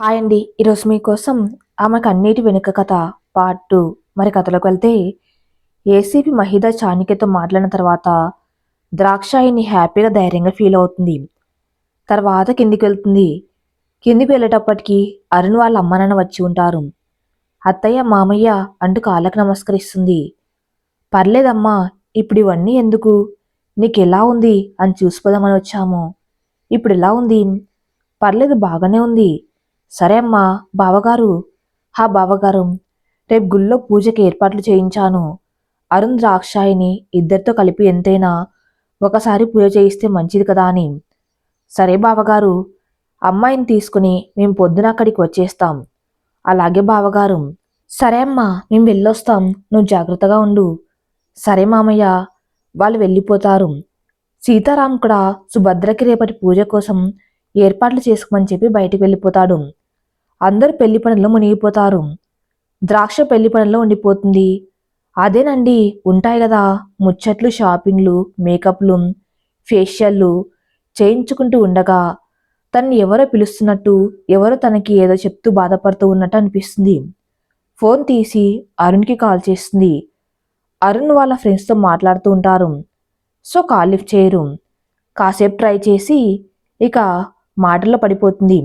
Hi అండి. ఈరోజు మీకోసం ఆమెకు అన్నిటి వెనుక కథ పార్ట్ టూ మరి కథలోకి వెళ్తే ఏసీపీ మహిద చాణిక్యతో మాట్లాడిన తర్వాత ద్రాక్షాయిని హ్యాపీగా ధైర్యంగా ఫీల్ అవుతుంది. తర్వాత కిందికి వెళ్తుంది. కిందికి వెళ్ళేటప్పటికి అరుణ్ వాళ్ళ అమ్మనాన్న వచ్చి ఉంటారు. అత్తయ్య మామయ్య అంటూ కాళ్ళకు నమస్కరిస్తుంది. పర్లేదమ్మా ఇప్పుడు ఇవన్నీ ఎందుకు? నీకు ఎలా ఉంది? అని చూసిపోదామని వచ్చాము. ఇప్పుడు ఎలా ఉంది? పర్లేదు బాగానే ఉంది. సరే అమ్మా బావగారు. హా బావగారు. రేపు గుళ్ళో పూజకి ఏర్పాట్లు చేయించాను. అరుణ్ ద్రాక్షాయిని ఇద్దరితో కలిపి ఎంతైనా ఒకసారి పూజ చేయిస్తే మంచిది కదా అని. సరే బావగారు అమ్మాయిని తీసుకుని మేము పొద్దున అక్కడికి వచ్చేస్తాం. అలాగే బావగారు. సరే అమ్మా మేము వెళ్ళొస్తాం. నువ్వు జాగ్రత్తగా ఉండు. సరే మామయ్య వాళ్ళు వెళ్ళిపోతారు. సీతారాం కూడా సుభద్రకి రేపటి పూజ కోసం ఏర్పాట్లు చేసుకోమని చెప్పి బయటికి వెళ్ళిపోతాడు. అందరూ పెళ్ళి పనుల్లో మునిగిపోతారు. ద్రాక్ష పెళ్ళి పనుల్లో ఉండిపోతుంది. అదేనండి ఉంటాయి కదా ముచ్చట్లు షాపింగ్లు మేకప్లు ఫేషియల్లు చేయించుకుంటూ ఉండగా తన్ని ఎవరో పిలుస్తున్నట్టు ఎవరో తనకి ఏదో చెప్తూ బాధపడుతూ ఉన్నట్టు అనిపిస్తుంది. ఫోన్ తీసి అరుణ్కి కాల్ చేస్తుంది. అరుణ్ వాళ్ళ ఫ్రెండ్స్తో మాట్లాడుతూ ఉంటారు. సో కాల్ లిఫ్ట్ చేయరు. కాసేపు ట్రై చేసి ఇక మాటల్లో పడిపోతుంది.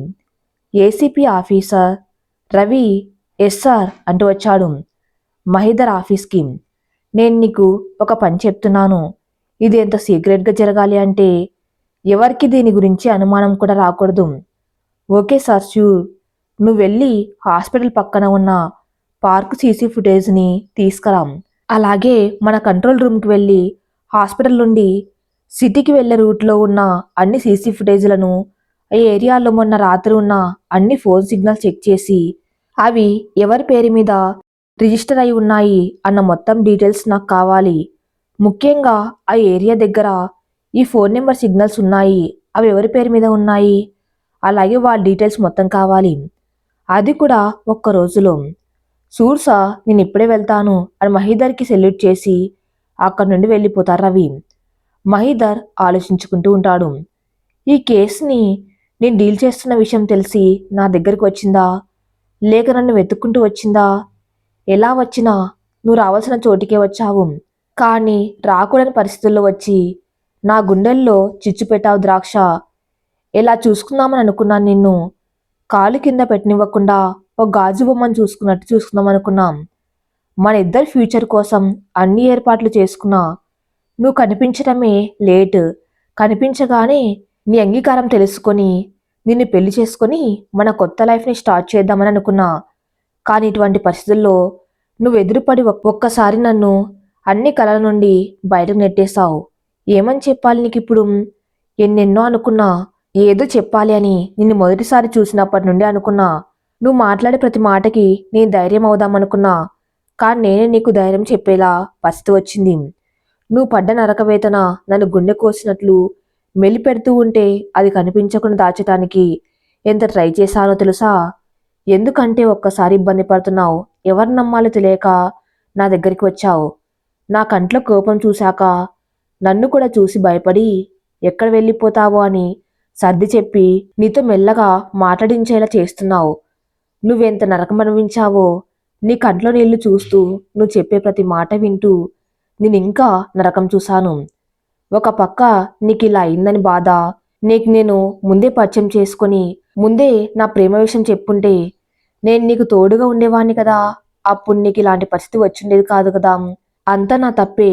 ఏసీపీ ఆఫీసర్ రవి ఎస్ఆర్ అంటూ వచ్చాడు. మహిదర్ ఆఫీస్కి నేను నీకు ఒక పని చెప్తున్నాను. ఇది ఎంత సీక్రెట్గా జరగాలి అంటే ఎవరికి దీని గురించి అనుమానం కూడా రాకూడదు. Okay sir sure. నువ్వు వెళ్ళి హాస్పిటల్ పక్కన ఉన్న పార్క్ సీసీ ఫుటేజ్ని తీసుకురాం. అలాగే మన కంట్రోల్ రూమ్కి వెళ్ళి హాస్పిటల్ నుండి సిటీకి వెళ్ళే రూట్లో ఉన్న అన్ని సీసీ ఫుటేజ్లను ఈ ఏరియాలో మొన్న రాత్రి ఉన్న అన్ని ఫోన్ సిగ్నల్స్ చెక్ చేసి అవి ఎవరి పేరు మీద రిజిస్టర్ అయి ఉన్నాయి అన్న మొత్తం డీటెయిల్స్ నాకు కావాలి. ముఖ్యంగా ఆ ఏరియా దగ్గర ఈ ఫోన్ నెంబర్ సిగ్నల్స్ ఉన్నాయి. అవి ఎవరి పేరు మీద ఉన్నాయి? అలాగే వాళ్ళ డీటెయిల్స్ మొత్తం కావాలి. అది కూడా ఒక్క రోజులో. సూర్సా నేను ఇప్పుడే వెళ్తాను అని మహీధర్కి సెల్యూట్ చేసి అక్కడి నుండి వెళ్ళిపోతారు రవి. మహీధర్ ఆలోచించుకుంటూ ఉంటాడు. ఈ కేసుని నేను డీల్ చేస్తున్న విషయం తెలిసి నా దగ్గరికి వచ్చిందా? లేక నన్ను వెతుక్కుంటూ వచ్చిందా? ఎలా వచ్చినా నువ్వు రావాల్సిన చోటికే వచ్చావు. కానీ రాకూడని పరిస్థితుల్లో వచ్చి నా గుండెల్లో చిచ్చు పెట్టావు ద్రాక్ష. ఎలా చూసుకుందామని అనుకున్నాను నిన్ను. కాలు కింద పెట్టనివ్వకుండా ఒక గాజు బొమ్మను చూసుకున్నట్టు చూసుకుందాం అనుకున్నాం. మన ఇద్దరి ఫ్యూచర్ కోసం అన్ని ఏర్పాట్లు చేసుకున్నా. నువ్వు కనిపించడమే లేట్. కనిపించగానే నీ అంగీకారం తెలుసుకొని నిన్ను పెళ్ళి చేసుకొని మన కొత్త లైఫ్ని స్టార్ట్ చేద్దామని అనుకున్నా. కానీ ఇటువంటి పరిస్థితుల్లో నువ్వు ఎదురుపడి ఒక్కసారి నన్ను అన్ని కళల నుండి బయటకు నెట్టేశావు. ఏమని చెప్పాలి నీకు ఇప్పుడు ఎన్నెన్నో అనుకున్నా ఏదో చెప్పాలి అని నిన్ను మొదటిసారి చూసినప్పటి నుండి అనుకున్నా. నువ్వు మాట్లాడే ప్రతి మాటకి నేను ధైర్యం అవుదామనుకున్నా కానీ నేనే నీకు ధైర్యం చెప్పేలా పరిస్థితి వచ్చింది. నువ్వు పడ్డ నరక వేతన నన్ను గుండె కోసినట్లు మెలిపెడుతూ ఉంటే అది కనిపించకుండా దాచటానికి ఎంత ట్రై చేశానో తెలుసా? ఎందుకంటే ఒక్కసారి ఇబ్బంది పడుతున్నావు. ఎవరు నమ్మాలో తెలియక నా దగ్గరికి వచ్చావు. నా కంట్లో కోపం చూశాక నన్ను కూడా చూసి భయపడి ఎక్కడ వెళ్ళిపోతావో అని సర్ది చెప్పి నీతో మెల్లగా మాట్లాడించేలా చేస్తున్నావు. నువ్వెంత నరకం అనుభవించావో నీ కంట్లో నీళ్ళు చూస్తూ నువ్వు చెప్పే ప్రతి మాట వింటూ నేను ఇంకా నరకం చూశాను. ఒక పక్క నీకు ఇలా అయిందని బాధ. నీకు నేను ముందే పరిచయం చేసుకొని ముందే నా ప్రేమ విషయం చెప్పుంటే నేను నీకు తోడుగా ఉండేవాణ్ణి కదా. అప్పుడు నీకు ఇలాంటి పరిస్థితి వచ్చిండేది కాదు కదా. అంతా నా తప్పే.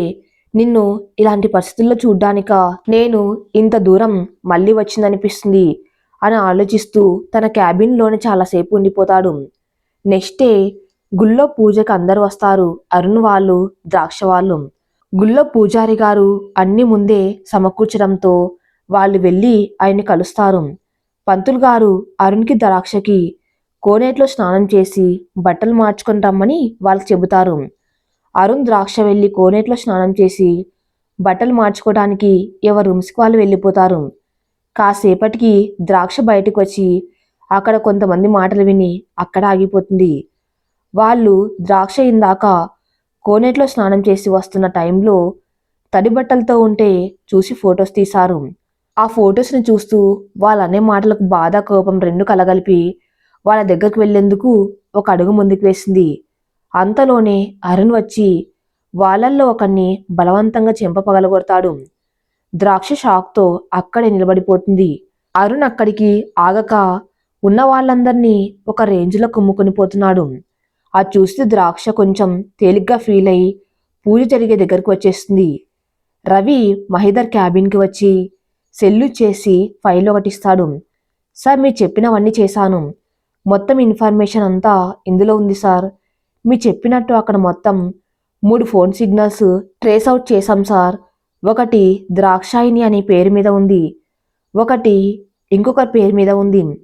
నిన్ను ఇలాంటి పరిస్థితుల్లో చూడ్డానిక? నేను ఇంత దూరం మళ్ళీ వచ్చిందనిపిస్తుంది అని ఆలోచిస్తూ తన క్యాబిన్లోనే చాలాసేపు ఉండిపోతాడు. నెక్స్ట్ డే గుళ్ళో పూజకు అందరూ వస్తారు. అరుణ్ వాళ్ళు ద్రాక్ష వాళ్ళు. గుళ్ళో పూజారి గారు అన్ని ముందే సమకూర్చడంతో వాళ్ళు వెళ్ళి ఆయన్ని కలుస్తారు. పంతులు గారు అరుణ్కి ద్రాక్షకి కోనేట్లో స్నానం చేసి బట్టలు మార్చుకొని రమ్మని వాళ్ళకి చెబుతారు. అరుణ్ ద్రాక్ష వెళ్ళి కోనేట్లో స్నానం చేసి బట్టలు మార్చుకోవడానికి ఎవరు రూమ్స్కి వాళ్ళు వెళ్ళిపోతారు. కాసేపటికి ద్రాక్ష బయటకు వచ్చి అక్కడ కొంతమంది మాటలు విని అక్కడ ఆగిపోతుంది. వాళ్ళు ద్రాక్ష ఇందాక కోనేట్లో స్నానం చేసి వస్తున్న టైంలో తడి బట్టలతో ఉంటే చూసి ఫొటోస్ తీశారు. ఆ ఫొటోస్ని చూస్తూ వాళ్ళనే మాటలకు బాధ కోపం రెండు కలగలిపి వాళ్ళ దగ్గరకు వెళ్ళేందుకు ఒక అడుగు ముందుకు వేసింది. అంతలోనే అరుణ్ వచ్చి వాళ్ళల్లో ఒకరిని బలవంతంగా చెంప పగలగొడతాడు. ద్రాక్ష షాక్తో అక్కడే నిలబడిపోతుంది. అరుణ్ అక్కడికి ఆగక ఉన్న వాళ్ళందరినీ ఒక రేంజ్లో కుమ్ముకొని పోతున్నాడు. అది చూస్తే ద్రాక్ష కొంచెం తేలిగ్గా ఫీల్ అయి పూజ జరిగే దగ్గరకు వచ్చేస్తుంది. రవి మహిదర్ క్యాబిన్కి వచ్చి సెల్లు చేసి ఫైల్ ఒకటి ఇస్తాడు. సార్ మీరు చెప్పినవన్నీ చేశాను. మొత్తం ఇన్ఫర్మేషన్ అంతా ఇందులో ఉంది సార్. మీరు చెప్పినట్టు అక్కడ మొత్తం మూడు ఫోన్ సిగ్నల్స్ ట్రేస్ అవుట్ చేశాం సార్. ఒకటి ద్రాక్షాయిని అనే పేరు మీద ఉంది. ఒకటి ఇంకొక పేరు మీద ఉంది.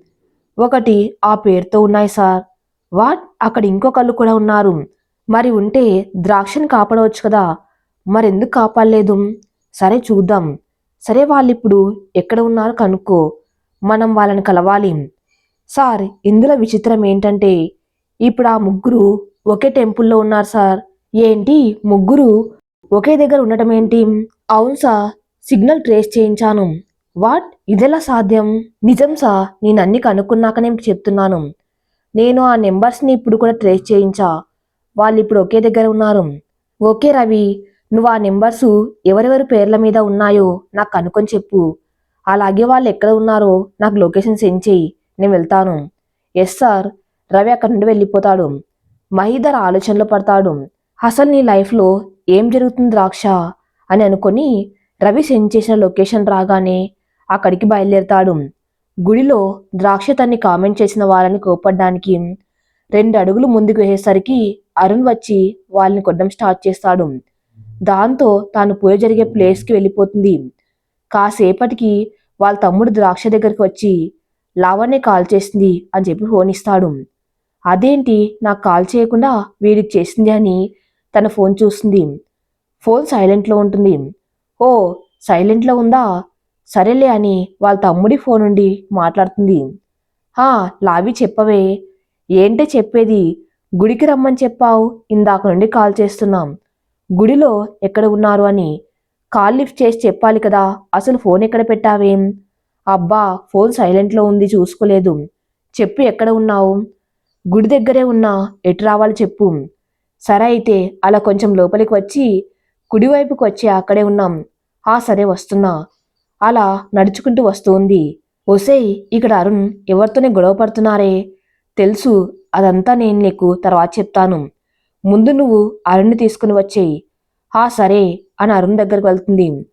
ఒకటి ఆ పేరుతో ఉన్నాయి సార్. వాట్? అక్కడ ఇంకొకళ్ళు కూడా ఉన్నారు. మరి ఉంటే ద్రాక్షని కాపాడవచ్చు కదా? మరెందుకు కాపాడలేదు? సరే చూద్దాం. సరే వాళ్ళిప్పుడు ఎక్కడ ఉన్నారు కనుక్కో. మనం వాళ్ళని కలవాలి. సార్ ఇందులో విచిత్రం ఏంటంటే ఇప్పుడు ఆ ముగ్గురు ఒకే టెంపుల్లో ఉన్నారు సార్. ఏంటి? ముగ్గురు ఒకే దగ్గర ఉండటం ఏంటి? అవును సార్ సిగ్నల్ ట్రేస్ చేయించాను. వాట్? ఇదెలా సాధ్యం? నిజం సార్ నేను అన్ని కనుక్కున్నాక నేను చెప్తున్నాను. నేను ఆ నెంబర్స్ని ఇప్పుడు కూడా ట్రేస్ చేయించా. వాళ్ళు ఇప్పుడు ఒకే దగ్గర ఉన్నారు. ఓకే రవి నువ్వు ఆ నెంబర్స్ ఎవరెవరి పేర్ల మీద ఉన్నాయో నాకు కనుక్కొని చెప్పు. అలాగే వాళ్ళు ఎక్కడ ఉన్నారో నాకు లొకేషన్ సెండ్ చేయి. నేను వెళ్తాను. Yes sir. రవి అక్కడి నుండి వెళ్ళిపోతాడు. మహీధర్ ఆలోచనలో పడతాడు. అసలు నీ లైఫ్లో ఏం జరుగుతుంది ద్రాక్ష? అని అనుకొని రవి సెండ్ చేసిన లొకేషన్ రాగానే అక్కడికి బయలుదేరతాడు. గుడిలో ద్రాక్ష తన్ని కామెంట్ చేసిన వాళ్ళని కోపడ్డానికి రెండు అడుగులు ముందుకు వేసేసరికి అరుణ్ వచ్చి వాళ్ళని కొట్టడం స్టార్ట్ చేస్తాడు. దాంతో తాను పూజ జరిగే ప్లేస్కి వెళ్ళిపోతుంది. కాసేపటికి వాళ్ళ తమ్ముడు ద్రాక్ష దగ్గరికి వచ్చి లావణ్య కాల్ చేసింది అని చెప్పి ఫోన్ ఇస్తాడు. అదేంటి? నాకు కాల్ చేయకుండా వీడికి చేసింది అని తన ఫోన్ చూస్తుంది. ఫోన్ సైలెంట్లో ఉంటుంది. ఓ సైలెంట్లో ఉందా? సరేలే అని వాళ్ళ తమ్ముడి ఫోన్ నుండి మాట్లాడుతుంది. హా లావి చెప్పవే. ఏంటే చెప్పేది? గుడికి రమ్మని చెప్పావు. ఇందాక నుండి కాల్ చేస్తున్నాం. గుడిలో ఎక్కడ ఉన్నారు అని. కాల్ లిఫ్ట్ చేసి చెప్పాలి కదా. అసలు ఫోన్ ఎక్కడ పెట్టావేం? అబ్బా ఫోన్ సైలెంట్లో ఉంది చూసుకోలేదు. చెప్పు ఎక్కడ ఉన్నావు? గుడి దగ్గరే ఉన్నా ఎటు రావాలి చెప్పు. సరే అయితే అలా కొంచెం లోపలికి వచ్చి కుడివైపుకి వచ్చి అక్కడే ఉన్నాం. ఆ సరే వస్తున్నా. అలా నడుచుకుంటూ వస్తుంది. ఒసేయ్ ఇక్కడ అరుణ్ ఎవరితోనే గొడవ పడుతున్నారే? తెలుసు అదంతా నేను నీకు తర్వాత చెప్తాను. ముందు నువ్వు అరుణ్ని తీసుకుని వచ్చేయి. ఆ సరే అని అరుణ్ దగ్గరకు వెళ్తుంది.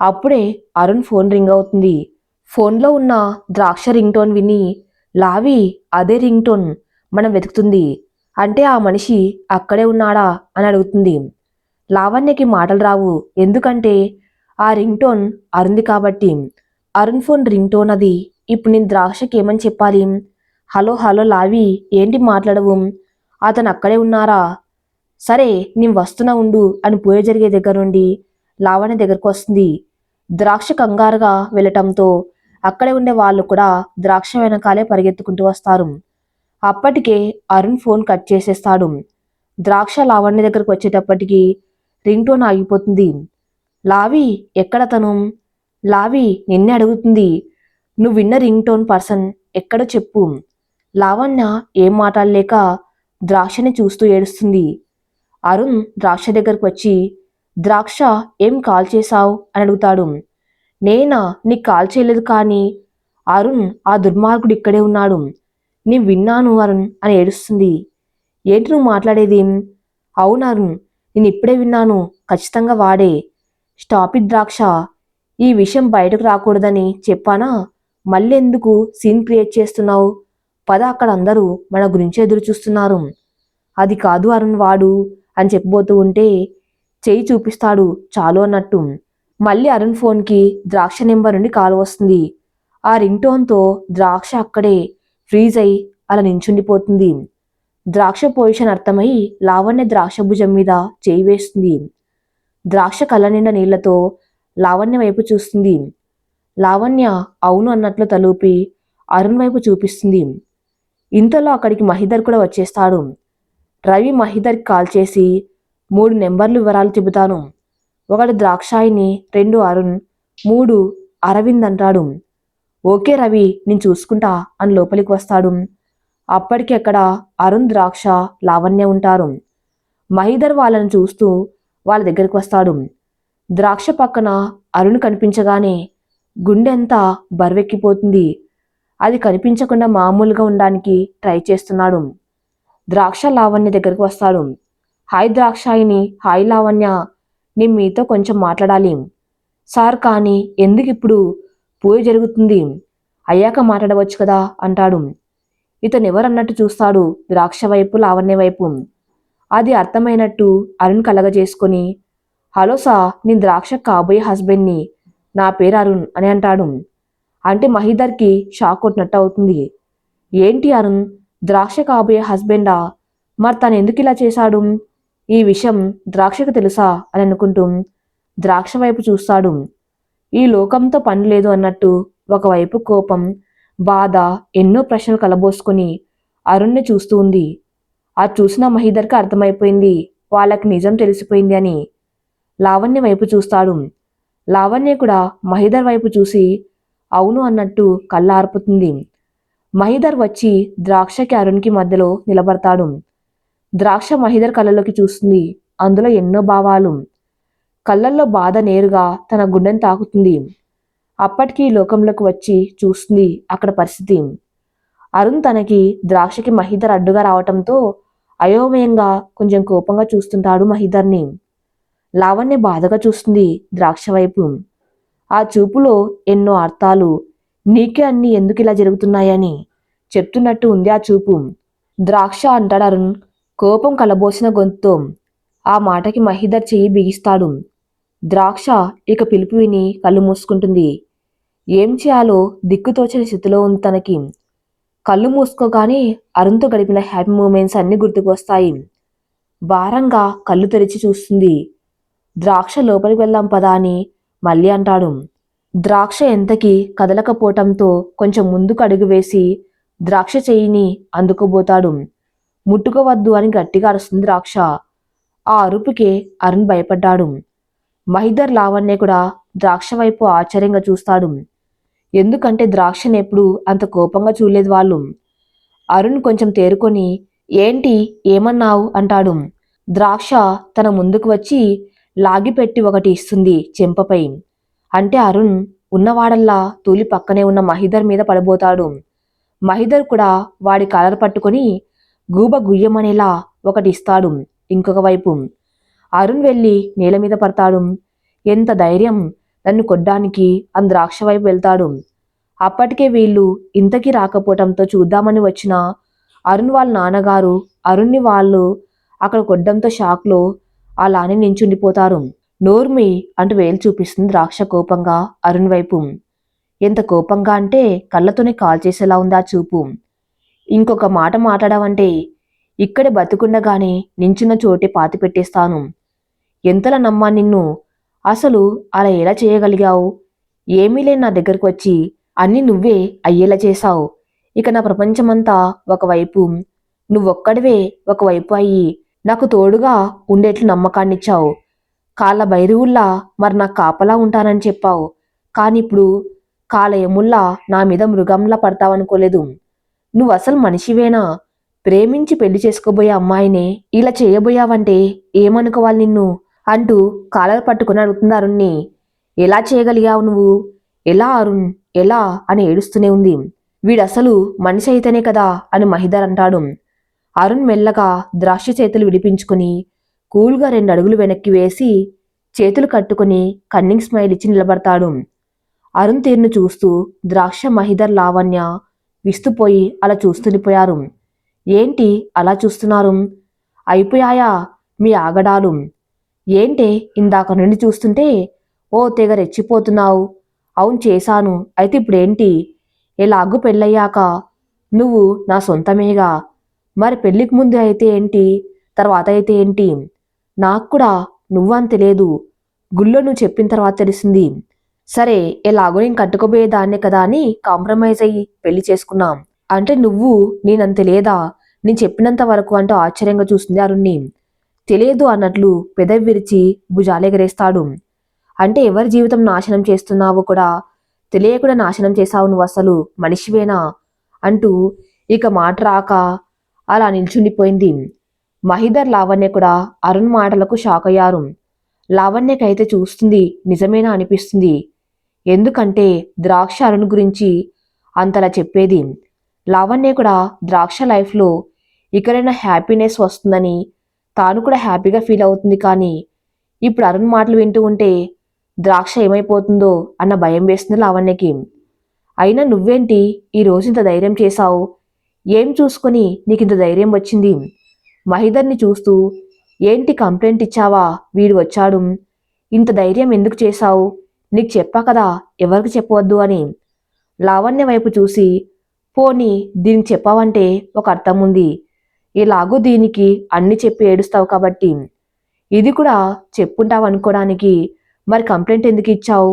అప్పుడే అరుణ్ ఫోన్ రింగ్ అవుతుంది. ఫోన్లో ఉన్న ద్రాక్ష రింగ్ టోన్ విని లావి అదే రింగ్ టోన్ మనం వెతుకుతుంది. అంటే ఆ మనిషి అక్కడే ఉన్నాడా అని అడుగుతుంది. లావణ్యకి మాటలు రావు. ఎందుకంటే ఆ రింగ్ టోన్ అరుంది కాబట్టి. అరుణ్ ఫోన్ రింగ్ టోన్ అది. ఇప్పుడు నేను ద్రాక్షకి ఏమని చెప్పాలి? హలో హలో లావి ఏంటి మాట్లాడవు? అతను అక్కడే ఉన్నారా? సరే నేను వస్తున్నా ఉండు అని పూజ జరిగే దగ్గర నుండి లావణ్య దగ్గరకు వస్తుంది. ద్రాక్ష కంగారుగా వెళ్ళటంతో అక్కడే ఉండే వాళ్ళు కూడా ద్రాక్ష వెనకాలే పరిగెత్తుకుంటూ వస్తారు. అప్పటికే అరుణ్ ఫోన్ కట్ చేసేస్తాడు. ద్రాక్ష లావణ్య దగ్గరకు వచ్చేటప్పటికి రింగ్ టోన్ ఆగిపోతుంది. లావి ఎక్కడ తను? లావి నిన్నే అడుగుతుంది. నువ్వు విన్న రింగ్ టోన్ పర్సన్ ఎక్కడో చెప్పు? లావణ్య ఏం మాట్లాడలేక ద్రాక్షని చూస్తూ ఏడుస్తుంది. అరుణ్ ద్రాక్ష దగ్గరకు వచ్చి ద్రాక్ష ఏం కాల్ చేశావు? అని అడుగుతాడు. నేనా? నీకు కాల్ చేయలేదు కానీ అరుణ్ ఆ దుర్మార్గుడు ఇక్కడే ఉన్నాడు. నేను విన్నాను అరుణ్ అని ఏడుస్తుంది. ఏంటి నువ్వు మాట్లాడేది? అవును అరుణ్ నేను ఇప్పుడే విన్నాను. ఖచ్చితంగా వాడే. స్టాప్ ఇట్ ద్రాక్ష. ఈ విషయం బయటకు రాకూడదని చెప్పానా? మళ్ళీ ఎందుకు సీన్ క్రియేట్ చేస్తున్నావు? పద అక్కడ అందరూ మన గురించి ఎదురు చూస్తున్నారు. అది కాదు అరుణ్ వాడు అని చెప్పబోతూ ఉంటే చేయి చూపిస్తాడు చాలు అన్నట్టు. మళ్ళీ అరుణ్ ఫోన్కి ద్రాక్ష నెంబర్ నుండి కాల్ వస్తుంది. ఆ రింగ్ టోన్తో ద్రాక్ష అక్కడే ఫ్రీజ్ అయి అలా నించుండిపోతుంది. ద్రాక్ష పొజిషన్ అర్థమై లావణ్య ద్రాక్ష భుజం మీద చేయి వేస్తుంది. ద్రాక్ష కళ్ళ నిండా నీళ్ళతో లావణ్య వైపు చూస్తుంది. లావణ్య అవును అన్నట్లు తలూపి అరుణ్ వైపు చూపిస్తుంది. ఇంతలో అక్కడికి మహిదర్ కూడా వచ్చేస్తాడు. రవి మహిదర్కి కాల్ చేసి మూడు నెంబర్లు వివరాలు చెబుతాను. ఒకటి ద్రాక్షాయిని రెండు అరుణ్ మూడు అరవింద్ అంటాడు. ఓకే రవి నేను చూసుకుంటా అని లోపలికి వస్తాడు. అప్పటికి అక్కడ అరుణ్ ద్రాక్ష లావణ్య ఉంటారు. మహిదర్ వాళ్ళని చూస్తూ వాళ్ళ దగ్గరికి వస్తాడు. ద్రాక్ష పక్కన అరుణ్ కనిపించగానే గుండెంతా బరువెక్కిపోతుంది. అది కనిపించకుండా మామూలుగా ఉండడానికి ట్రై చేస్తున్నాడు. ద్రాక్ష లావణ్య దగ్గరికి వస్తాడు. హాయ్ ద్రాక్షాయిని హాయ్ లావణ్య నేను మీతో కొంచెం మాట్లాడాలి. సార్ కానీ ఎందుకు ఇప్పుడు పూజ జరుగుతుంది? అయ్యాక మాట్లాడవచ్చు కదా అంటాడు. ఇతను ఎవరన్నట్టు చూస్తాడు ద్రాక్ష వైపు లావణ్య వైపు. అది అర్థమైనట్టు అరుణ్ కలగజేసుకొని హలో సా నేను ద్రాక్ష కాబోయే హస్బెండ్ని. నా పేరు అరుణ్ అని అంటాడు. అంటే మహీధర్కి షాక్ కొట్టినట్టు అవుతుంది. ఏంటి అరుణ్ ద్రాక్ష కాబోయే హస్బెండా? మరి తను ఎందుకు ఇలా చేశాడు? ఈ విషయం ద్రాక్షకు తెలుసా? అని అనుకుంటూ ద్రాక్ష వైపు చూస్తాడు. ఈ లోకంతో పని లేదు అన్నట్టు ఒకవైపు కోపం బాధ ఎన్నో ప్రశ్నలు కలబోసుకొని అరుణ్ని చూస్తూ ఉంది. ఆ చూసిన మహీధర్కి అర్థమైపోయింది. వాళ్ళకి నిజం తెలిసిపోయింది అని. లావణ్య వైపు చూస్తాడు. లావణ్య కూడా మహీధర్ వైపు చూసి అవును అన్నట్టు కళ్ళార్పుతుంది. మహీధర్ వచ్చి ద్రాక్షకి అరుణ్కి మధ్యలో నిలబడతాడు. ద్రాక్ష మహీధర్ కళ్ళలోకి చూస్తుంది. అందులో ఎన్నో భావాలు. కళ్ళల్లో బాధ నేరుగా తన గుండెని తాకుతుంది. అప్పటికి లోకంలోకి వచ్చి చూస్తుంది అక్కడ పరిస్థితి. అరుణ్ తనకి ద్రాక్షకి మహీధర్ అడ్డుగా రావటంతో అయోమయంగా కొంచెం కోపంగా చూస్తుంటాడు మహిధర్ని లావణ్య బాధగా చూస్తుంది ద్రాక్ష వైపు. ఆ చూపులో ఎన్నో అర్థాలు. నీకే అన్ని ఎందుకు ఇలా జరుగుతున్నాయని చెప్తున్నట్టు ఉంది ఆ చూపు. ద్రాక్ష అంటాడు అరుణ్. కోపం కలబోసిన గొంతుతో ఆ మాటకి మహిధర్ చెయ్యి బిగిస్తాడు. ద్రాక్ష ఇక పిలుపు విని కళ్ళు మూసుకుంటుంది. ఏం చేయాలో దిక్కుతోచని స్థితిలో ఉంది తనకి. కళ్ళు మూసుకోగానే అరుణ్తో గడిపిన హ్యాపీ మూమెంట్స్ అన్ని గుర్తుకొస్తాయి. భారంగా కళ్ళు తెరిచి చూస్తుంది. ద్రాక్ష లోపలికి వెళ్దాం పదా అని మళ్ళీ అంటాడు. ద్రాక్ష ఎంతకి కదలకపోవటంతో కొంచెం ముందుకు అడుగు వేసి ద్రాక్ష చెయ్యిని అందుకోబోతాడు. ముట్టుకోవద్దు అని గట్టిగా అరుస్తుంది ద్రాక్ష. ఆ అరుపుకే అరుణ్ భయపడ్డాడు. మహిదర్ లావణ్య కూడా ద్రాక్ష వైపు ఆశ్చర్యంగా చూస్తాడు. ఎందుకంటే ద్రాక్షను ఎప్పుడు అంత కోపంగా చూడలేదు వాళ్ళు. అరుణ్ కొంచెం తేరుకొని ఏంటి? ఏమన్నావు? అంటాడు. ద్రాక్ష తన ముందుకు వచ్చి లాగిపెట్టి ఒకటి ఇస్తుంది చెంపపై. అంటే అరుణ్ ఉన్నవాడల్లా తూలి పక్కనే ఉన్న మహిదర్ మీద పడబోతాడు. మహిదర్ కూడా వాడి కాలర్ పట్టుకొని గూబ గుయ్యమనేలా ఒకటి ఇస్తాడు ఇంకొక వైపు. అరుణ్ వెళ్ళి నేల మీద పడతాడు. ఎంత ధైర్యం! నన్ను కొడ్డానికి అంద్రాక్ష ద్రాక్ష వైపు వెళ్తాడు. అప్పటికే వీళ్ళు ఇంతకీ రాకపోవటంతో చూద్దామని వచ్చిన అరుణ్ వాళ్ళ నాన్నగారు అరుణ్ని వాళ్ళు అక్కడ కొడ్డంతో షాక్లో అలానే నించుండిపోతారు. నోర్మి అంటూ వేలు చూపిస్తుంది ద్రాక్ష కోపంగా అరుణ్ వైపు. ఎంత కోపంగా అంటే కళ్ళతోనే కాల్ చేసేలా ఉందా చూపు. ఇంకొక మాట మాట్లాడవంటే ఇక్కడే బతుకుండగానే నించున్న చోటే పాతి పెట్టేస్తాను. ఎంతలా నమ్మా నిన్ను అసలు అలా ఎలా చేయగలిగావు? ఏమీ లేని నా దగ్గరకు వచ్చి అన్నీ నువ్వే అయ్యేలా చేశావు. ఇక నా ప్రపంచమంతా ఒకవైపు నువ్వొక్కడివే ఒకవైపు అయ్యి నాకు తోడుగా ఉండేట్లు నమ్మకాన్నిచ్చావు. కాళ్ళ బైరువుల్లా మరి నాకు కాపలా ఉంటానని చెప్పావు. కానీ ఇప్పుడు కాలయముల్లా నా మీద మృగంలా పడతావనుకోలేదు. నువ్వు అసలు మనిషివేనా? ప్రేమించి పెళ్ళి చేసుకోబోయే అమ్మాయినే ఇలా చేయబోయావంటే ఏమనుకోవాలి నిన్ను? అంటూ కాలర్ పట్టుకుని అడుగుతుంది అరుణ్ణి ఎలా చేయగలిగావు నువ్వు? ఎలా అరుణ్? ఎలా? అని ఏడుస్తూనే ఉంది. వీడసలు మనిషి అయితేనే కదా అని మహిధర్ అంటాడు. అరుణ్ మెల్లగా ద్రాక్ష చేతులు విడిపించుకుని కూల్గా రెండు అడుగులు వెనక్కి వేసి చేతులు కట్టుకుని కన్నింగ్ స్మైల్ ఇచ్చి నిలబడతాడు. అరుణ్ తీరును చూస్తూ ద్రాక్ష మహిధర్ లావణ్య విస్తుపోయి అలా చూస్తుండిపోయారు ఏంటి? అలా చూస్తున్నారు? అయిపోయాయా మీ ఆగడాలు? ఏంటే ఇందాక నుండి చూస్తుంటే ఓ తెగ రెచ్చిపోతున్నావు. అవును చేశాను. అయితే ఇప్పుడేంటి? ఎలాగూ పెళ్ళయ్యాక నువ్వు నా సొంతమేగా? మరి పెళ్ళికి ముందు అయితే ఏంటి? తర్వాత అయితే ఏంటి? నాకు కూడా నువ్వని తెలియదు గుళ్ళో నువ్వు చెప్పిన తర్వాత తెలిసింది. సరే ఎలాగో నేను కట్టుకోబోయేదాన్నే కదా అని కాంప్రమైజ్ అయ్యి పెళ్ళి చేసుకున్నాం. అంటే నువ్వు నేనంత లేదా? నేను చెప్పినంత వరకు అంటూ ఆశ్చర్యంగా చూస్తుంది అరుణ్ణి తెలియదు అన్నట్లు పెదవి విరిచి భుజాలెగరేస్తాడు. అంటే ఎవరి జీవితం నాశనం చేస్తున్నావో కూడా తెలియకుండా నాశనం చేశావు నువ్వు అసలు మనిషివేనా? అంటూ ఇక మాట రాక అలా నిల్చుండిపోయింది. మహిదర్ లావణ్య కూడా అరుణ్ మాటలకు షాక్ అయ్యారు. లావణ్యకైతే చూస్తుంది నిజమేనా అనిపిస్తుంది. ఎందుకంటే ద్రాక్ష అరుణ్ గురించి అంతలా చెప్పేది. లావణ్య కూడా ద్రాక్ష లైఫ్లో ఇకరైనా హ్యాపీనెస్ వస్తుందని తాను కూడా హ్యాపీగా ఫీల్ అవుతుంది కానీ ఇప్పుడు అరుణ్ మాటలు వింటూ ఉంటే ద్రాక్ష ఏమైపోతుందో అన్న భయం వేస్తుంది లావణ్యకి. అయినా నువ్వేంటి ఈరోజు ఇంత ధైర్యం చేశావు? ఏం చూసుకొని నీకు ఇంత ధైర్యం వచ్చింది? మహిదర్ని చూస్తూ ఏంటి కంప్లైంట్ ఇచ్చావా? వీడు వచ్చాడు. ఇంత ధైర్యం ఎందుకు చేశావు? నీకు చెప్పా కదా ఎవరికి చెప్పవద్దు అని. లావణ్య వైపు చూసి పోనీ దీనికి చెప్పావంటే ఒక అర్థం ఉంది. ఇలాగూ దీనికి అన్ని చెప్పి ఏడుస్తావు కాబట్టి. ఇది కూడా చెప్పుంటావు అనుకోవడానికి మరి కంప్లైంట్ ఎందుకు ఇచ్చావు?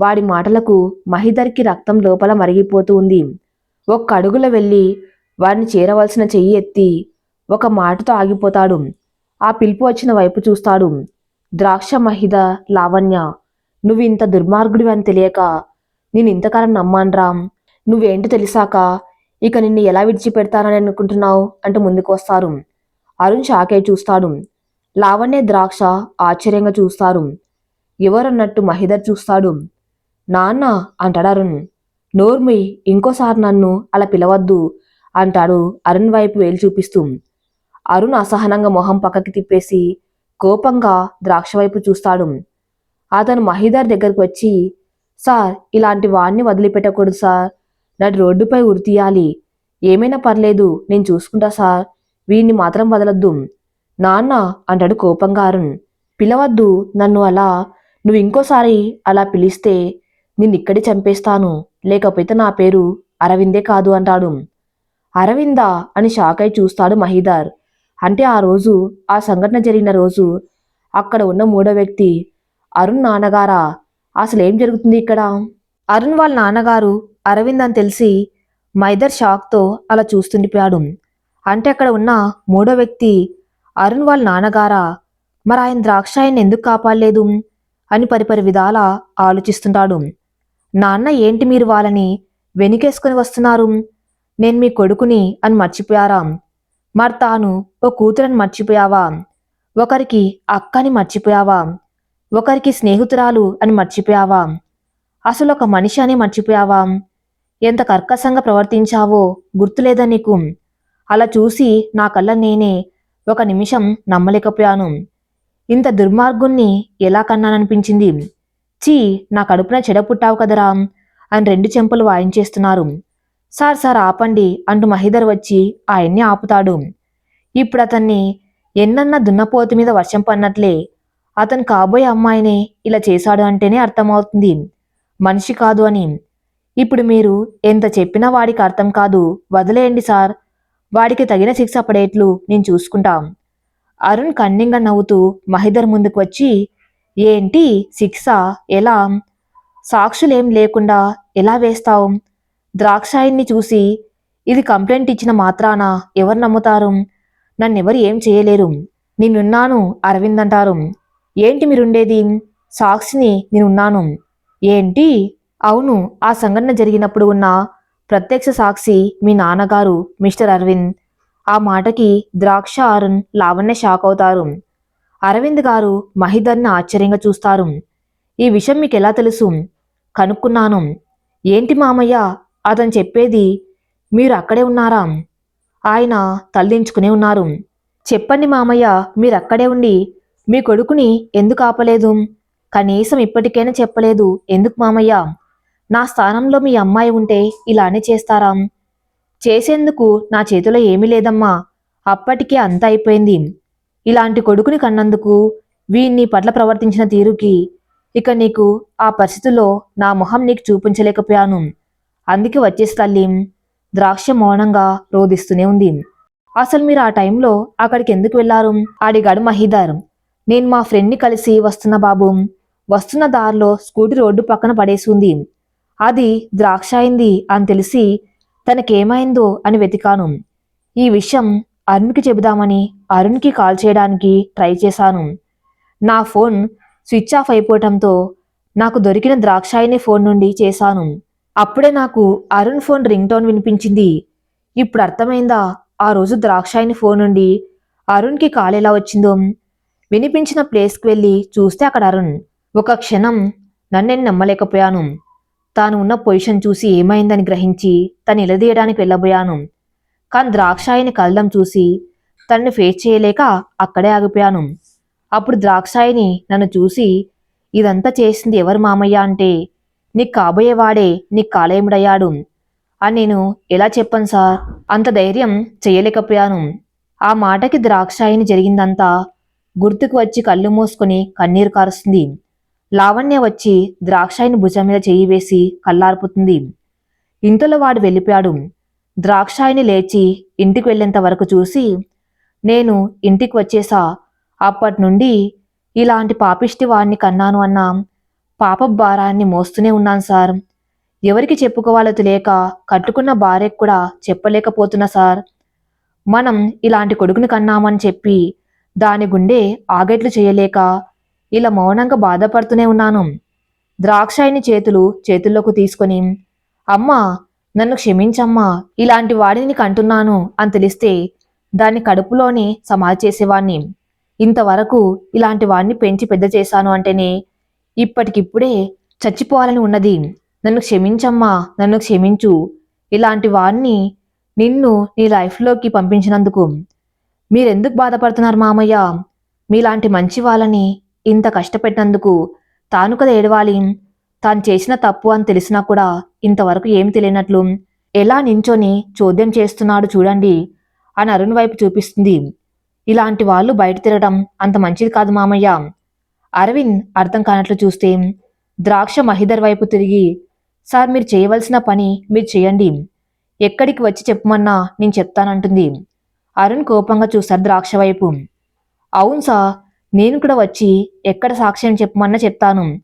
వాడి మాటలకు మహిదర్కి రక్తం లోపల మరిగిపోతూ ఉంది. ఒక్క అడుగులో వెళ్ళి వాడిని చేరవలసిన చెయ్యి ఎత్తి ఒక మాటతో ఆగిపోతాడు. ఆ పిలుపు వచ్చిన వైపు చూస్తాడు. ద్రాక్ష మహిద లావణ్య నువ్వు ఇంత దుర్మార్గుడివి అని తెలియక నేను ఇంతకాలం నమ్మాన్రా. నువ్వేంటి తెలిసాక? ఇక నిన్ను ఎలా విడిచిపెడతానని అనుకుంటున్నావు? అంటూ ముందుకు వస్తారు. అరుణ్ షాకే చూస్తాడు. లావణ్య ద్రాక్ష ఆశ్చర్యంగా చూస్తారు. ఎవరన్నట్టు మహిదర్ చూస్తాడు. నాన్న అంటాడు అరుణ్. నోర్మి ఇంకోసారి నన్ను అలా పిలవద్దు అంటాడు అరుణ్ వైపు వేలు చూపిస్తూ. అరుణ్ అసహనంగా మొహం పక్కకి తిప్పేసి కోపంగా ద్రాక్ష వైపు చూస్తాడు. అతను మహిదర్ దగ్గరకు వచ్చి సార్ ఇలాంటి వాణ్ణి వదిలిపెట్టకూడదు సార్. నడు రోడ్డుపై ఉరితీయాలి. ఏమైనా పర్లేదు నేను చూసుకుంటా సార్. వీణ్ణి మాత్రం వదలొద్దు. నాన్న అంటాడు కోపంగా అరుణ్. పిలవద్దు నన్ను అలా. నువ్వు ఇంకోసారి అలా పిలిస్తే నిన్నిక్కడి చంపేస్తాను. లేకపోతే నా పేరు అరవిందే కాదు అంటాడు. అరవిందా అని షాక్ అయి చూస్తాడు మహీదర్ అంటే ఆ రోజు ఆ సంఘటన జరిగిన రోజు అక్కడ ఉన్న మూడో వ్యక్తి అరుణ్ నాన్నగారా? అసలు ఏం జరుగుతుంది ఇక్కడ? అరుణ్ వాళ్ళ నాన్నగారు అరవింద్ అని తెలిసి మైదర్ షాక్తో అలా చూస్తుండిపోయాడు. అంటే అక్కడ ఉన్న మూడో వ్యక్తి అరుణ్ వాళ్ళ నాన్నగారా? మరి ఆయన ద్రాక్షాయన్ని ఎందుకు కాపాడలేదు? అని పరిపరి విధాల ఆలోచిస్తుంటాడు. నాన్న ఏంటి మీరు వాళ్ళని వెనుకేసుకొని వస్తున్నారు? నేను మీ కొడుకుని అని మర్చిపోయారా? మరి తాను ఓ కూతురని మర్చిపోయావా? ఒకరికి అక్క అని మర్చిపోయావా? ఒకరికి స్నేహితురాలు అని మర్చిపోయావా? అసలు ఒక మనిషి అని మర్చిపోయావా? ఎంత కర్కశంగా ప్రవర్తించావో గుర్తులేదా నీకు? అలా చూసి నా కళ్ళ నేనే ఒక నిమిషం నమ్మలేకపోయాను. ఇంత దుర్మార్గుణ్ణి ఎలా కన్నాననిపించింది? చీ నా కడుపున చెడపుట్టావు కదరా అని రెండు చెంపలు వాయించేస్తున్నారు. సార్ సార్ ఆపండి అంటూ మహిదర్ వచ్చి ఆయన్ని ఆపుతాడు? ఇప్పుడు అతన్ని ఎన్నన్నా దున్నపోతు మీద వర్షం పడినట్లే. అతను కాబోయే అమ్మాయినే ఇలా చేశాడు అంటేనే అర్థమవుతుంది. మనిషి కాదు అని. ఇప్పుడు మీరు ఎంత చెప్పినా వాడికి అర్థం కాదు. వదిలేయండి సార్. వాడికి తగిన శిక్ష పడేట్లు నేను చూసుకుంటాం. అరుణ్ కన్నింగా నవ్వుతూ మహిదర్ ముందుకు వచ్చి ఏంటి? శిక్ష? ఎలా? సాక్షులేం లేకుండా ఎలా వేస్తావు? ద్రాక్షాయిని చూసి ఇది కంప్లైంట్ ఇచ్చిన మాత్రాన ఎవరు నమ్ముతారు? నన్నెవరు ఏం చేయలేరు? నేనున్నాను అరవింద్ అంటారు ఏంటి మీరుండేది? సాక్షిని నేనున్నాను ఏంటి? అవును ఆ సంఘటన జరిగినప్పుడు ఉన్న ప్రత్యక్ష సాక్షి మీ నాన్నగారు మిస్టర్ అరవింద్. ఆ మాటకి ద్రాక్ష అరుణ్ లావణ్య షాక్ అవుతారు. అరవింద్ గారు మహిధర్ని ఆశ్చర్యంగా చూస్తారు. ఈ విషయం మీకు ఎలా తెలుసు? కనుక్కున్నాను. ఏంటి మామయ్య? అతను చెప్పేది మీరు అక్కడే ఉన్నారా? ఆయన తల్లించుకునే ఉన్నారు. చెప్పండి మామయ్య మీరు అక్కడే ఉండి మీ కొడుకుని ఎందుకు ఆపలేదు? కనీసం ఇప్పటికైనా చెప్పలేదు. ఎందుకు మామయ్య? నా స్థానంలో మీ అమ్మాయి ఉంటే ఇలానే చేస్తారా. చేసేందుకు నా చేతిలో ఏమీ లేదమ్మా. అప్పటికే అంత అయిపోయింది. ఇలాంటి కొడుకుని కన్నందుకు వీణ్ణి పట్ల ప్రవర్తించిన తీరుకి ఇక నీకు ఆ పరిస్థితుల్లో నా మొహం నీకు చూపించలేకపోయాను. అందుకే వచ్చేసి తల్లి. ద్రాక్ష మౌనంగా రోధిస్తూనే ఉంది. అసలు మీరు ఆ టైంలో అక్కడికి ఎందుకు వెళ్ళారు అడిగాడు మహీదార్ నేను మా ఫ్రెండ్ని కలిసి వస్తున్న బాబు. వస్తున్న దారిలో స్కూటీ రోడ్డు పక్కన పడేసి ఉంది. అది ద్రాక్ష అయింది అని తెలిసి తనకేమైందో అని వెతికాను. ఈ విషయం అరుణ్కి చెబుదామని అరుణ్కి కాల్ చేయడానికి ట్రై చేశాను. నా ఫోన్ స్విచ్ ఆఫ్ అయిపోవటంతో నాకు దొరికిన ద్రాక్షాయిని ఫోన్ నుండి చేశాను. అప్పుడే నాకు అరుణ్ ఫోన్ రింగ్ టోన్ వినిపించింది. ఇప్పుడు అర్థమైందా ఆ రోజు ద్రాక్షాయిని ఫోన్ నుండి అరుణ్కి కాల్ ఎలా వచ్చిందో? వినిపించిన ప్లేస్కి వెళ్ళి చూస్తే అక్కడ అరుణ్. ఒక క్షణం నన్నేను నమ్మలేకపోయాను. తాను ఉన్న పొజిషన్ చూసి ఏమైందని గ్రహించి తను నిలదీయడానికి వెళ్ళబోయాను. కానీ ద్రాక్షాయిని కలడం చూసి తనని ఫేస్ చేయలేక అక్కడే ఆగిపోయాను. అప్పుడు ద్రాక్షాయిని నన్ను చూసి ఇదంతా చేసింది ఎవరు మామయ్య అంటే? నీకు కాబోయేవాడే నీకు కాలేముడయ్యాడు. అని నేను ఎలా చెప్పాను సార్? అంత ధైర్యం చేయలేకపోయాను. ఆ మాటకి ద్రాక్షాయిని జరిగిందంతా గుర్తుకు వచ్చి కళ్ళు మూసుకొని కన్నీరు కారుస్తుంది. లావణ్య వచ్చి ద్రాక్షాయిని భుజం మీద చెయ్యి వేసి కళ్ళార్పుతుంది. ఇంతలో వాడు వెళ్ళిపోయాడు. ద్రాక్షాయిని లేచి ఇంటికి వెళ్ళేంత వరకు చూసి నేను ఇంటికి వచ్చేసా. అప్పటి నుండి ఇలాంటి పాపిష్టి వాడిని కన్నాను అన్న పాప భారాన్ని మోస్తూనే ఉన్నాను సార్. ఎవరికి చెప్పుకోవాలో తెలియక కట్టుకున్న భార్యకు కూడా చెప్పలేకపోతున్నా సార్. మనం ఇలాంటి కొడుకుని కన్నామని చెప్పి దాని గుండె ఆగేట్లు చేయలేక ఇలా మౌనంగా బాధపడుతూనే ఉన్నాను. ద్రాక్షాయిని చేతులు చేతుల్లోకి తీసుకొని అమ్మా నన్ను క్షమించమ్మా ఇలాంటి వాడిని కంటున్నాను అని తెలిస్తే దాన్ని కడుపులోనే సమాధి చేసేవాణ్ణి. ఇంతవరకు ఇలాంటి వాడిని పెంచి పెద్ద చేశాను అంటేనే ఇప్పటికిప్పుడే చచ్చిపోవాలని ఉన్నది. నన్ను క్షమించమ్మా నన్ను క్షమించు. ఇలాంటి వాడిని నిన్ను నీ లైఫ్లోకి పంపించినందుకు. మీరెందుకు బాధపడుతున్నారు మామయ్య? మీలాంటి మంచి వాళ్ళని ఇంత కష్టపెట్టినందుకు తాను కదా ఏడవాలి? తాను చేసిన తప్పు అని తెలిసినా కూడా ఇంతవరకు ఏం తెలియనట్లు. ఎలా నించొని చోద్యం చేస్తున్నాడు చూడండి అని అరుణ్ వైపు చూపిస్తుంది. ఇలాంటి వాళ్ళు బయట తిరగడం అంత మంచిది కాదు మామయ్య. అరవింద్ అర్థం కానట్లు చూస్తే ద్రాక్ష మహిదర్ వైపు తిరిగి సార్ మీరు చేయవలసిన పని మీరు చేయండి. ఎక్కడికి వచ్చి చెప్పమన్నా నేను చెప్తానంటుంది. అరుణ్ కోపంగా చూశారు ద్రాక్ష వైపు. అవును సార్ నేను కూడా వచ్చి ఎక్కడ సాక్ష్యం చెప్పమన్నా చెప్తాను.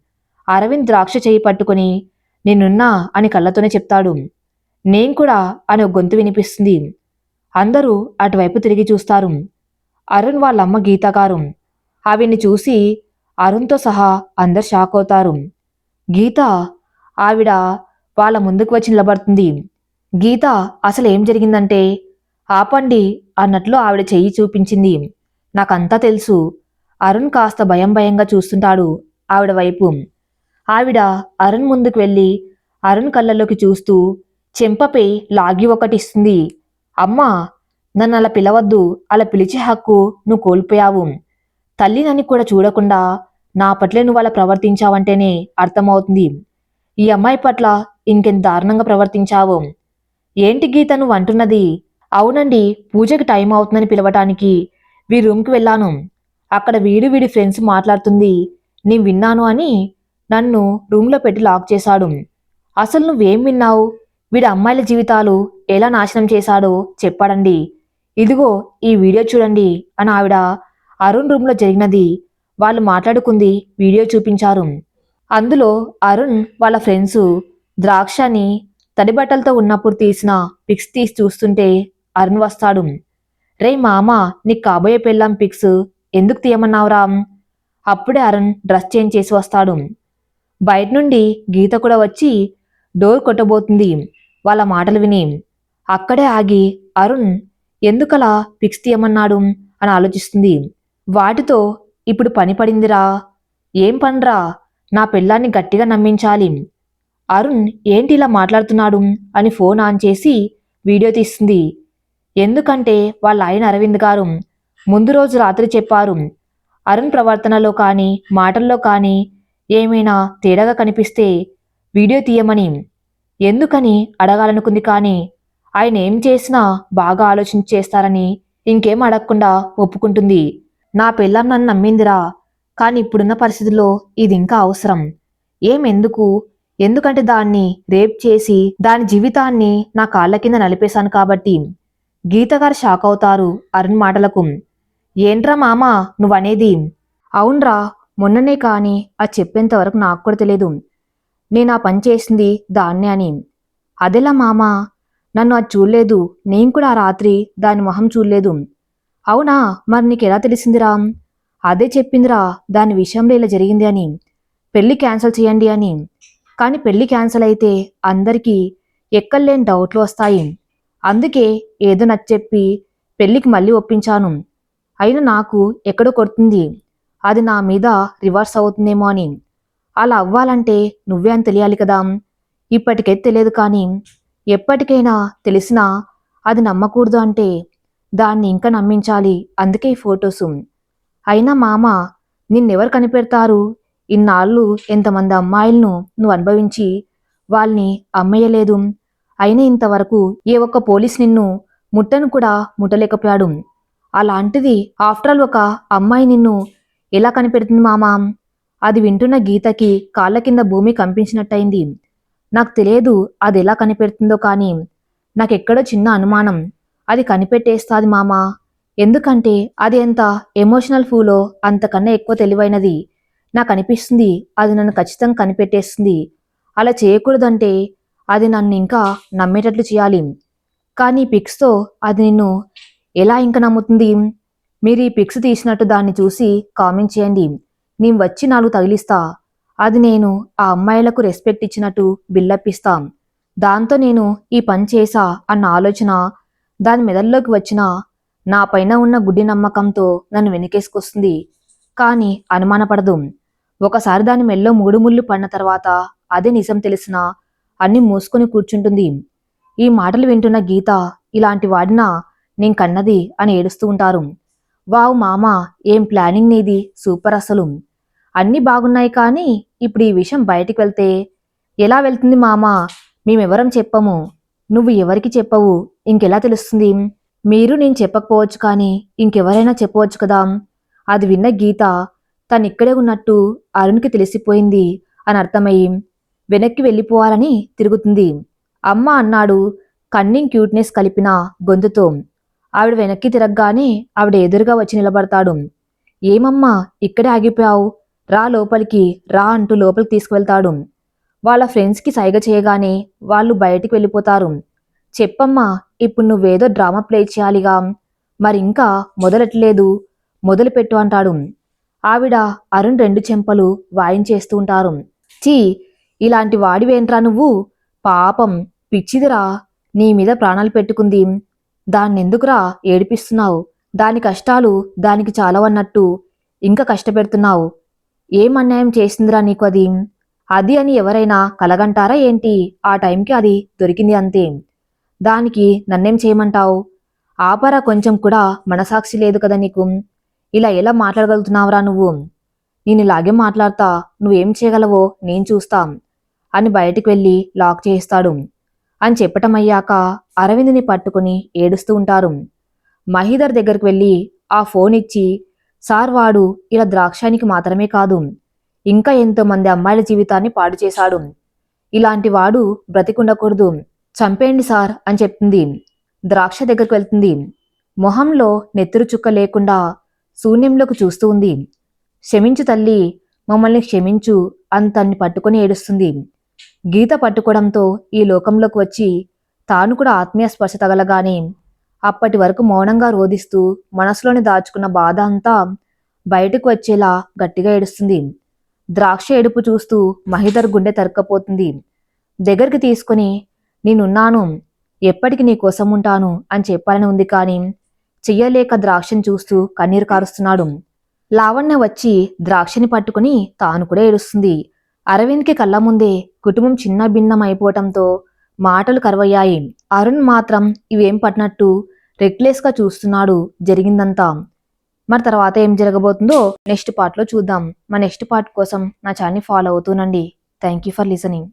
అరవింద్ ద్రాక్ష చేయి పట్టుకొని నేనున్నా అని కళ్ళతోనే చెప్తాడు. నేను కూడా అని ఒక గొంతు వినిపిస్తుంది. అందరూ అటువైపు తిరిగి చూస్తారు. అరుణ్ వాళ్ళ అమ్మ ఆవిడ్ని చూసి అరుణ్తో సహా అందరు షాక్ అవుతారు. గీత ఆవిడ వాళ్ళ ముందుకు వచ్చి నిలబడుతుంది. గీత అసలు ఏం జరిగిందంటే? ఆపండి అన్నట్లు ఆవిడ చెయ్యి చూపించింది. నాకంతా తెలుసు. అరుణ్ కాస్త భయం భయంగా చూస్తుంటాడు ఆవిడ వైపు. ఆవిడ అరుణ్ ముందుకు వెళ్ళి అరుణ్ కళ్ళలోకి చూస్తూ చెంపపై లాగి ఒకటి ఇస్తుంది అమ్మా నన్ను అలా పిలవద్దు. అలా పిలిచే హక్కు నువ్వు కోల్పోయావు. తల్లి నన్ను కూడా చూడకుండా నా పట్లే నువ్వు అలా ప్రవర్తించావంటేనే అర్థమవుతుంది. ఈ అమ్మాయి పట్ల ఇంకెంత దారుణంగా ప్రవర్తించావు? ఏంటి గీత నువ్వు అంటున్నది? అవునండి పూజకి టైం అవుతుందని పిలవటానికి వీ రూమ్కి వెళ్ళాను. అక్కడ వీడు వీడి ఫ్రెండ్స్ మాట్లాడుతుంది నేను విన్నాను అని నన్ను రూమ్లో పెట్టి లాక్ చేశాడు. అసలు నువ్వేం విన్నావు? వీడి అమ్మాయిల జీవితాలు ఎలా నాశనం చేశాడో చెప్పాడండి. ఇదిగో ఈ వీడియో చూడండి అని ఆవిడ అరుణ్ రూమ్లో జరిగినది. వాళ్ళు మాట్లాడుకుంది వీడియో చూపించారు. అందులో అరుణ్ వాళ్ళ ఫ్రెండ్స్ ద్రాక్షని తడి బట్టలతో ఉన్నప్పుడు తీసిన పిక్స్ తీసి చూస్తుంటే అరుణ్ వస్తాడు. రే మామ నీకు కాబోయే పెళ్ళాం పిక్స్ ఎందుకు తీయమన్నావురా అప్పుడే అరుణ్ డ్రెస్ చేంజ్ చేసి వస్తాడు. బయట నుండి గీత కూడా వచ్చి డోర్ కొట్టబోతుంది. వాళ్ళ మాటలు విని అక్కడే ఆగి అరుణ్ ఎందుకలా పిక్స్ తీయమన్నాడు అని ఆలోచిస్తుంది. వాటితో ఇప్పుడు పని పడిందిరా. ఏం పనిరా? నా పిల్లాన్ని గట్టిగా నమ్మించాలి. అరుణ్ ఏంటి ఇలా మాట్లాడుతున్నాడు అని ఫోన్ ఆన్ చేసి వీడియో తీస్తుంది. ఎందుకంటే వాళ్ళ ఆయన అరవింద్ గారు ముందు రోజు రాత్రి చెప్పారు. అరుణ్ ప్రవర్తనలో కానీ మాటల్లో కానీ ఏమైనా తేడాగా కనిపిస్తే వీడియో తీయమని. ఎందుకని అడగాలనుకుంది కానీ ఆయన ఏం చేసినా బాగా ఆలోచించి చేస్తారని ఇంకేం అడగకుండా ఒప్పుకుంటుంది. నా పిల్లం నన్ను నమ్మిందిరా కానీ ఇప్పుడున్న పరిస్థితుల్లో ఇది ఇంకా అవసరం. ఏం ఎందుకు? ఎందుకంటే దాన్ని రేప్ చేసి దాని జీవితాన్ని నా కాళ్ళ కింద నలిపేశాను కాబట్టి. గీత గారు షాక్ అవుతారు అరుణ్ మాటలకు. ఏంట్రా మామ నువ్వనేది? అవునరా మొన్ననే కానీ అది చెప్పేంతవరకు నాకు కూడా తెలియదు నేను ఆ పని చేసింది దాన్నే అని. అదెలా మామ నన్ను అది చూడలేదు. నేను కూడా ఆ రాత్రి దాని మొహం చూడలేదు. అవునా మరి నీకు ఎలా తెలిసిందిరా? అదే చెప్పిందిరా దాని విషయంలో ఇలా జరిగింది అని. పెళ్ళి క్యాన్సిల్ చేయండి అని. కానీ పెళ్ళి క్యాన్సిల్ అయితే అందరికీ ఎక్కడలేని డౌట్లు వస్తాయి. అందుకే ఏదో నచ్చెప్పి పెళ్ళికి మళ్ళీ ఒప్పించాను. అయినా నాకు ఎక్కడో కొడుతుంది. అది నా మీద రివర్స్ అవుతుందేమో అని. అలా అవ్వాలంటే నువ్వే అని తెలియాలి కదా. ఇప్పటికే తెలియదు కానీ ఎప్పటికైనా తెలిసినా అది నమ్మకూడదు అంటే దాన్ని ఇంకా నమ్మించాలి. అందుకే ఈ ఫొటోసు. అయినా మామ నిన్నెవరు కనిపెడతారు? ఇన్నాళ్ళు ఎంతమంది అమ్మాయిలను నువ్వు అనుభవించి వాళ్ళని అమ్మేయలేదు. అయినా ఇంతవరకు ఏ ఒక్క పోలీస్ నిన్ను ముట్టను కూడా ముట్టలేకపోయాడు. అలాంటిది ఆఫ్టర్ ఆల్ ఒక అమ్మాయి నిన్ను ఎలా కనిపెడుతుంది మామా? అది వింటున్న గీతకి కాళ్ళ కింద భూమి కంపించినట్టయింది. నాకు తెలియదు అది ఎలా కనిపెడుతుందో కానీ నాకెక్కడో చిన్న అనుమానం. అది కనిపెట్టేస్తాది మామా. ఎందుకంటే అది ఎంత ఎమోషనల్ ఫూలో అంతకన్నా ఎక్కువ తెలివైనది. నాకు అనిపిస్తుంది అది నన్ను ఖచ్చితంగా కనిపెట్టేస్తుంది. అలా చేయకూడదంటే అది నన్ను ఇంకా నమ్మేటట్లు చేయాలి. కానీ పిక్స్తో అది నిన్ను ఎలా ఇంక నమ్ముతుంది? మీరు ఈ పిక్స్ తీసినట్టు దాన్ని చూసి కామెంట్ చేయండి. నేను వచ్చి నాలుగు తగిలిస్తా. అది నేను ఆ అమ్మాయిలకు రెస్పెక్ట్ ఇచ్చినట్టు బిల్లప్పిస్తాం దాంతో నేను ఈ పని చేసా అన్న ఆలోచన దాని మెదల్లోకి వచ్చిన నా పైన ఉన్న గుడ్డి నమ్మకంతో నన్ను వెనకేసుకొస్తుంది. కానీ అనుమానపడదు. ఒకసారి దాని మెల్లో మూడు ముళ్ళు పడిన తర్వాత అదే నిజం తెలిసిన అన్ని మూసుకొని కూర్చుంటుంది. ఈ మాటలు వింటున్న గీత ఇలాంటి వాడినా నేను కన్నది అని ఏడుస్తూ ఉంటారు. వావ్ మామ ఏం ప్లానింగ్ నీది? సూపర్ అసలు. అన్నీ బాగున్నాయి కానీ ఇప్పుడు ఈ విషయం బయటికి వెళ్తే ఎలా వెళ్తుంది మామ? మేమెవరం చెప్పము. నువ్వు ఎవరికి చెప్పవు? ఇంకెలా తెలుస్తుంది? మీరు నేను చెప్పకపోవచ్చు కానీ ఇంకెవరైనా చెప్పవచ్చు కదా? అది విన్న గీత తను ఇక్కడే ఉన్నట్టు అరుణ్కి తెలిసిపోయింది అని అర్థమయ్యి వెనక్కి వెళ్ళిపోవాలని తిరుగుతుంది. అమ్మ అన్నాడు కన్నింగ్ క్యూట్నెస్ కలిపిన గొంతుతో. ఆవిడ వెనక్కి తిరగగానే ఆవిడ ఎదురుగా వచ్చి నిలబడతాడు. ఏమమ్మా ఇక్కడే ఆగిపోయావు? రా లోపలికి రా అంటూ లోపలికి తీసుకువెళ్తాడు. వాళ్ళ ఫ్రెండ్స్కి సైగ చేయగానే వాళ్ళు బయటికి వెళ్ళిపోతారు. చెప్పమ్మా ఇప్పుడు నువ్వేదో డ్రామా ప్లే చేయాలిగా. మరి ఇంకా మొదలెట్లేదు మొదలుపెట్టు అంటాడు. ఆవిడ అరుణ్ రెండు చెంపలు వాయించేస్తూ ఉంటారు. చీ ఇలాంటి వాడివేంట్రా నువ్వు? పాపం పిచ్చిదిరా. నీ మీద ప్రాణాలు పెట్టుకుంది. దాన్నెందుకురా ఏడిపిస్తున్నావు? దాని కష్టాలు దానికి చాలవన్నట్టు ఇంకా కష్టపెడుతున్నావు. ఏం అన్యాయం చేసిందిరా నీకు అది? అది అని ఎవరైనా కలగంటారా ఏంటి? ఆ టైంకి అది దొరికింది అంతే. దానికి నన్నేం చేయమంటావు? ఆపరా కొంచెం కూడా మనసాక్షి లేదు కదా నీకు. ఇలా ఎలా మాట్లాడగలుగుతున్నావురా నువ్వు? నేను ఇలాగే మాట్లాడతా. నువ్వేం చేయగలవో నేను చూస్తాం. అని బయటికి వెళ్ళి లాక్ చేస్తాడు అని చెప్పటం అయ్యాక అరవింద్ని పట్టుకుని ఏడుస్తూ ఉంటారు. మహీధర్ దగ్గరికి వెళ్ళి ఆ ఫోన్ ఇచ్చి సార్ వాడు ఇలా ద్రాక్షానికి మాత్రమే కాదు ఇంకా ఎంతో మంది అమ్మాయిల జీవితాన్ని పాడు చేశాడు. ఇలాంటి వాడు బ్రతికుండకూడదు. చంపేయండి సార్ అని చెప్తుంది. ద్రాక్ష దగ్గరికి వెళ్తుంది. మొహంలో నెత్తురు చుక్క లేకుండా శూన్యంలోకి చూస్తూ ఉంది. క్షమించు తల్లి మమ్మల్ని క్షమించు అంతన్ని పట్టుకొని ఏడుస్తుంది. గీత పట్టుకోవడంతో ఈ లోకంలోకి వచ్చి తాను కూడా ఆత్మీయ స్పర్శ తగలగానే అప్పటి వరకు మౌనంగా రోధిస్తూ మనసులోని దాచుకున్న బాధ అంతా బయటకు వచ్చేలా గట్టిగా ఏడుస్తుంది. ద్రాక్ష ఏడుపు చూస్తూ మహిధర్ గుండె తరక్కపోతుంది. దగ్గరికి తీసుకుని నేనున్నాను ఎప్పటికి నీ కోసం ఉంటాను అని చెప్పాలని ఉంది కానీ చెయ్యలేక ద్రాక్షని చూస్తూ కన్నీరు కారుస్తున్నాడు. లావణ్య వచ్చి ద్రాక్షని పట్టుకుని తాను కూడా ఏడుస్తుంది. అరవింద్కి కళ్ళ ముందే కుటుంబం చిన్న భిన్నం అయిపోవటంతో మాటలు కరువయ్యాయి. అరుణ్ మాత్రం ఇవేం పట్టినట్టు రెక్లెస్గా చూస్తున్నాడు జరిగిందంతా. మరి తర్వాత ఏం జరగబోతుందో నెక్స్ట్ పార్ట్లో చూద్దాం. మా నెక్స్ట్ పార్ట్ కోసం నా channel follow అవుతూనండి. Thank you for listening